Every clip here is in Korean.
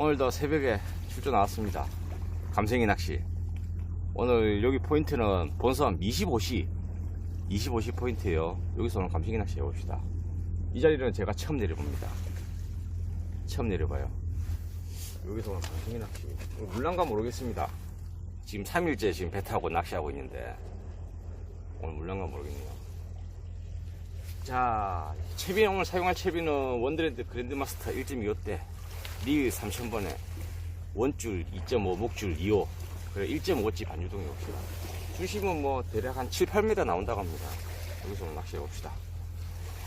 오늘도 새벽에 출조 나왔습니다. 감생이 낚시. 오늘 여기 포인트는 본섬 25시, 25시 포인트예요. 여기서 오늘 감생이 낚시 해봅시다. 이 자리는 제가 처음 내려봅니다. 처음 내려봐요. 여기서 오늘 감생이 낚시. 물난가 모르겠습니다. 지금 3일째 지금 배 타고 낚시하고 있는데 오늘 물난가 모르겠네요. 자, 채비 오늘 사용할 채비는 원드랜드 그랜드마스터 1.25대 릴 3000번에 원줄 2.5 목줄 2호 그래 1.5지 반유동이 옵시다. 주심은 뭐 대략 한 7, 8m 나온다고 합니다. 여기서 오늘 낚시해 봅시다.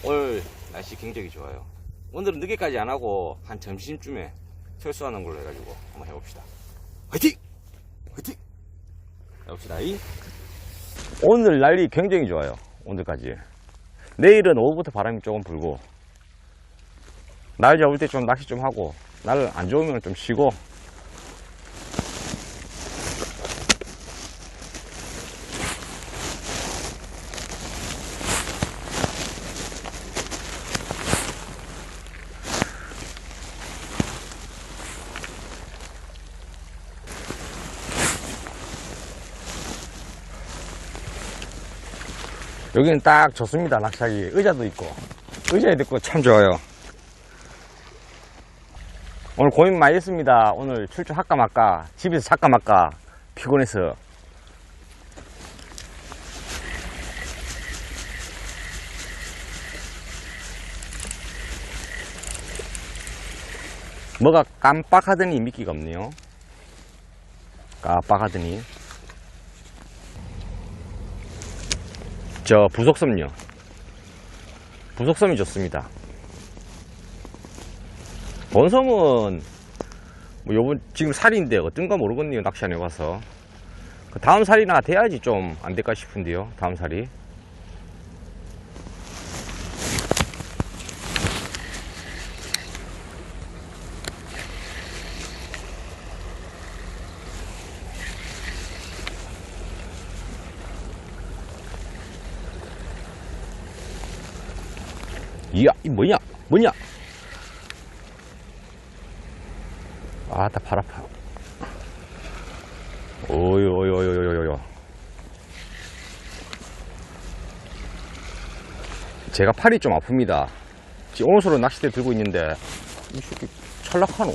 오늘 날씨 굉장히 좋아요. 오늘은 늦게까지 안 하고 한 점심쯤에 철수하는 걸로 해가지고 한번 해봅시다. 화이팅! 화이팅! 해봅시다. 이. 오늘 날이 굉장히 좋아요. 오늘까지. 내일은 오후부터 바람이 조금 불고 날 잡을 때 좀 낚시 좀 하고 날 안 좋으면 좀 쉬고. 여기는 딱 좋습니다. 낚시하기 의자도 있고. 의자에도 있고 참 좋아요 오늘 고민 많이 했습니다 오늘 출조 할까 말까 집에서 살까 말까 피곤해서 뭐가 깜빡하더니 미끼가 없네요 깜빡하더니 저 부속섬요. 부속섬이 좋습니다. 본섬은 뭐 요번 지금 살인데 어떤가 모르겠네요. 낚시 안 해봐서. 그 다음 살이나 돼야지 좀 안 될까 싶은데요. 다음 살이. 이야, 이 뭐냐? 뭐냐? 아, 다팔 아파. 오이, 오이, 오이, 오이, 오이, 오이. 제가 팔이 좀 아픕니다. 지금 오늘서로 낚싯대 들고 있는데, 이 새끼 철락하노.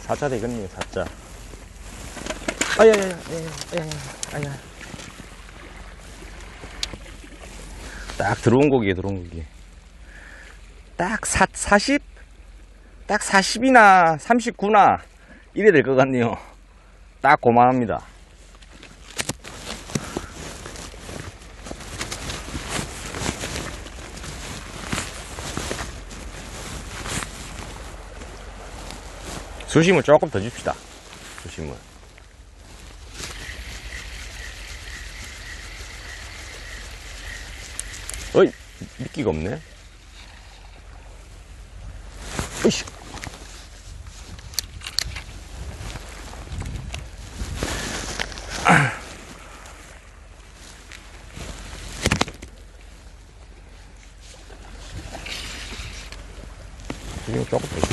사자 되겠네요, 사자. 아야야야, 아야야야, 아야. 딱 들어온 고기에 들어온 고기. 딱 사, 40? 딱 40이나 39나 이래 될 것 같네요. 딱 고만합니다. 수심을 조금 더 줍시다. 수심을. 어이, 미끼가 없네. 으이씨. 수심을 조금 더.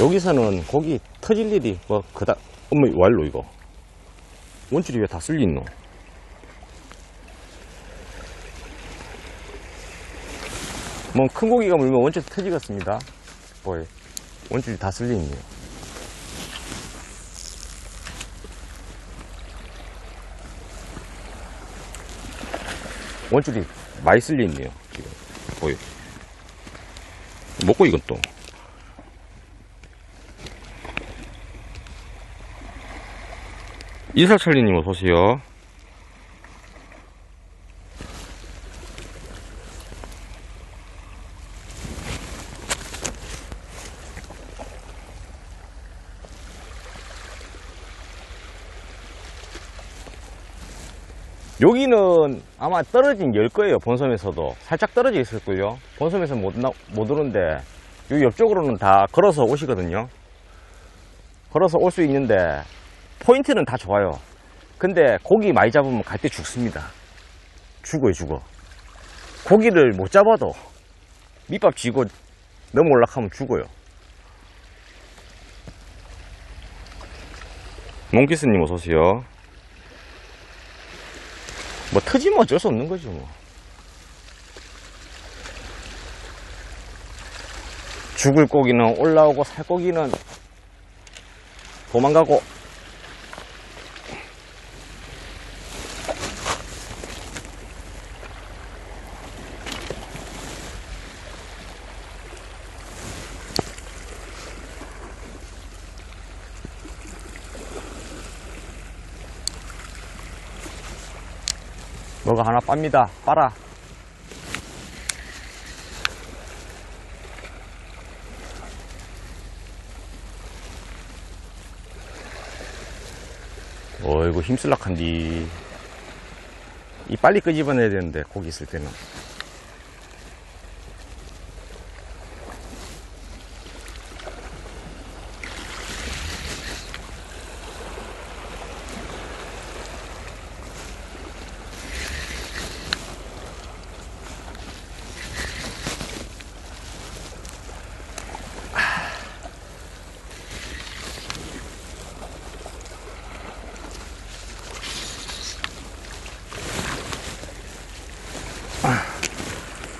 여기서는 고기 터질 일이 뭐 그다 어머 왈로 이거 원줄이 왜 다 쓸려 있노 뭐 큰 고기가 물면 원줄 터지겠습니다. 뭐에 원줄이 다 쓸려 있네요. 원줄이 많이 쓸려 있네요. 지금 보여. 먹고 이건 또. 이사철리님 어서오세요. 여기는 아마 떨어진 열 거예요, 본섬에서도. 살짝 떨어져 있었고요. 본섬에서 못, 나, 못 오는데, 여기 옆쪽으로는 다 걸어서 오시거든요. 걸어서 올 수 있는데, 포인트는 다 좋아요. 근데 고기 많이 잡으면 갈 때 죽습니다. 죽어요, 죽어. 고기를 못 잡아도 밑밥 쥐고 너무 올라가면 죽어요. 몽키스님 어서오세요. 뭐 터지면 어쩔 수 없는 거죠, 뭐. 죽을 고기는 올라오고 살 고기는 도망가고 빱니다. 빨아. 어이구 힘쓸락한디. 이 빨리 끄집어내야 되는데 고기 있을 때는.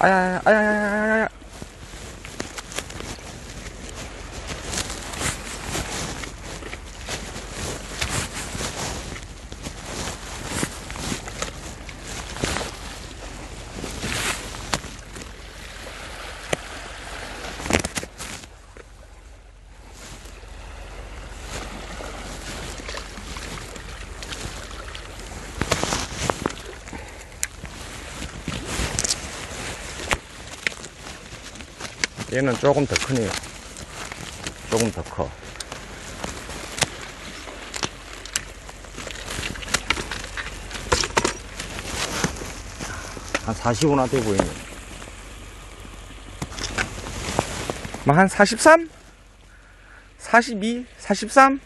아야야야야야야야. 아야 얘는 조금 더 크네요. 조금 더 커. 한 45나 돼 보이네. 뭐한 43? 42? 43?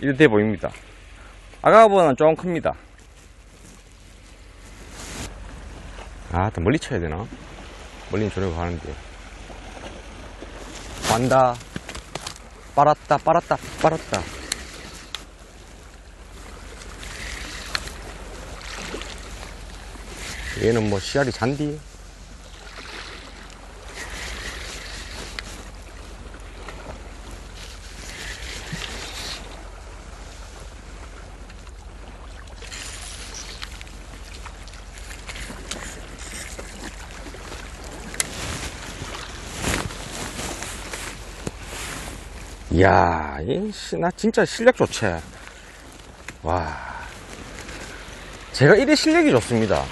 이렇게 돼 보입니다. 아까보다는 조금 큽니다. 아, 더 멀리 쳐야 되나? 멀리는 저리로 가는데. 간다. 빨았다, 빨았다, 빨았다. 얘는 뭐 씨알이 잔디. 이야, 나 진짜 실력 좋지. 와. 제가 이래 실력이 좋습니다.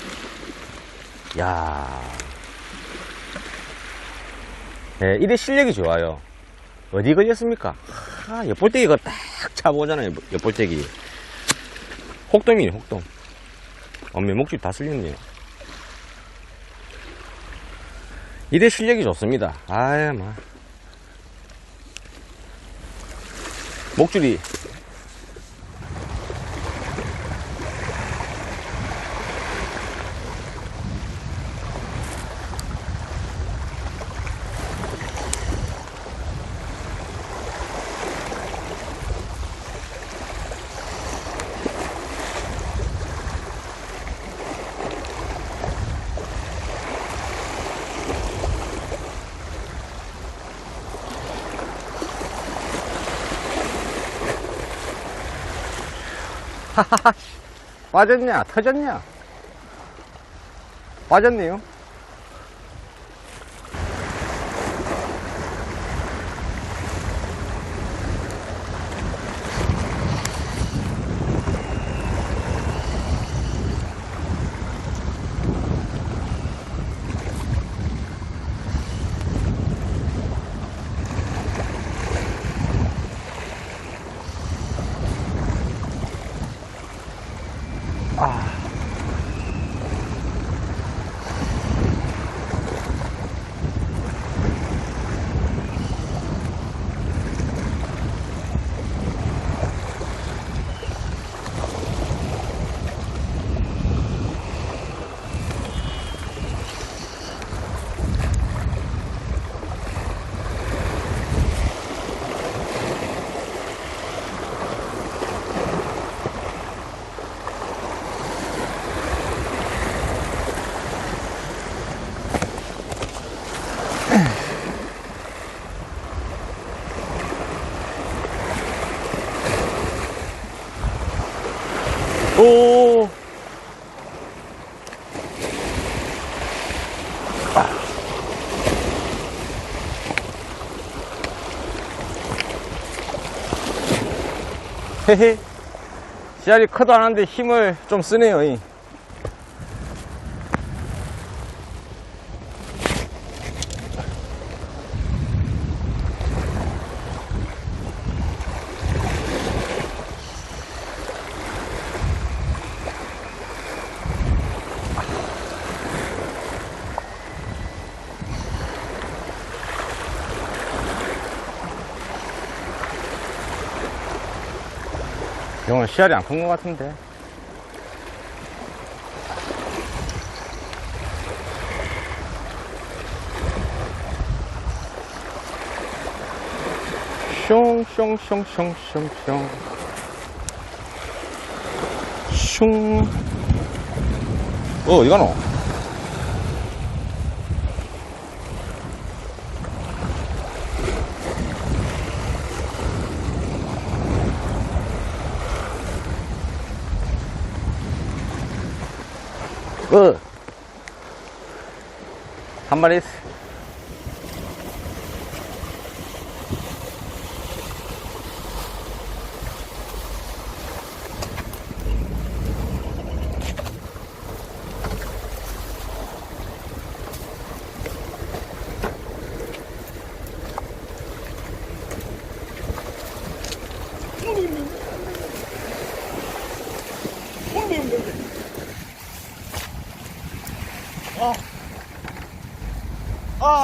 야. 예, 이래 실력이 좋아요. 어디 걸렸습니까? 아, 옆볼때기가 딱 잡아오잖아요, 옆볼때기. 혹돔이네, 혹돔. 어메, 목줄 다 쓸렸네요. 이래 실력이 좋습니다. 아유, 마. 목줄이 빠졌냐? 터졌냐? 빠졌네요. 오. 헤헤. 씨알이 커도 안 하는데 힘을 좀 쓰네요. 이. 이건 씨알이 안 큰 것 같은데. 숑숑숑숑숑숑 슝. 어, 이거 노? 어. 한 마리 있어.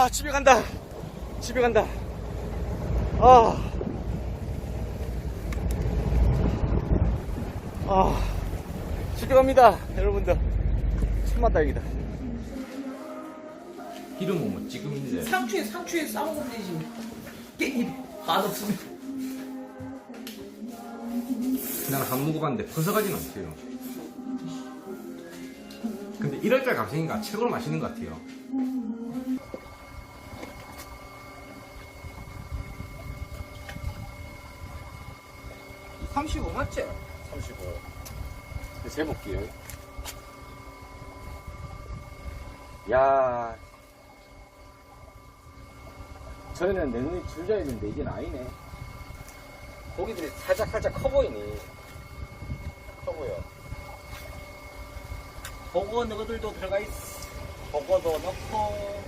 아, 집에 간다. 집에 간다. 아. 아. 집에 갑니다. 여러분들. 참만 다행이다. 기름은 뭐 지금인데. 상추에 상추에 싸먹으면 되지. 깻잎 맛없으면. 그냥 한 먹어봤는데 벗어가지는 않대요. 근데 이럴 때 감성인가 최고로 맛있는 것 같아요. (35) 맞지? (35) 재볼게요 야. 저희는 내 눈이 줄져야 되는데 이제는 아니네. 고기들이 살짝 살짝 커 보이니? 커 보여. 버거 너희들도 들어가 있어. 버거도 넣고.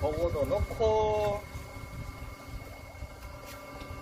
버거도 넣고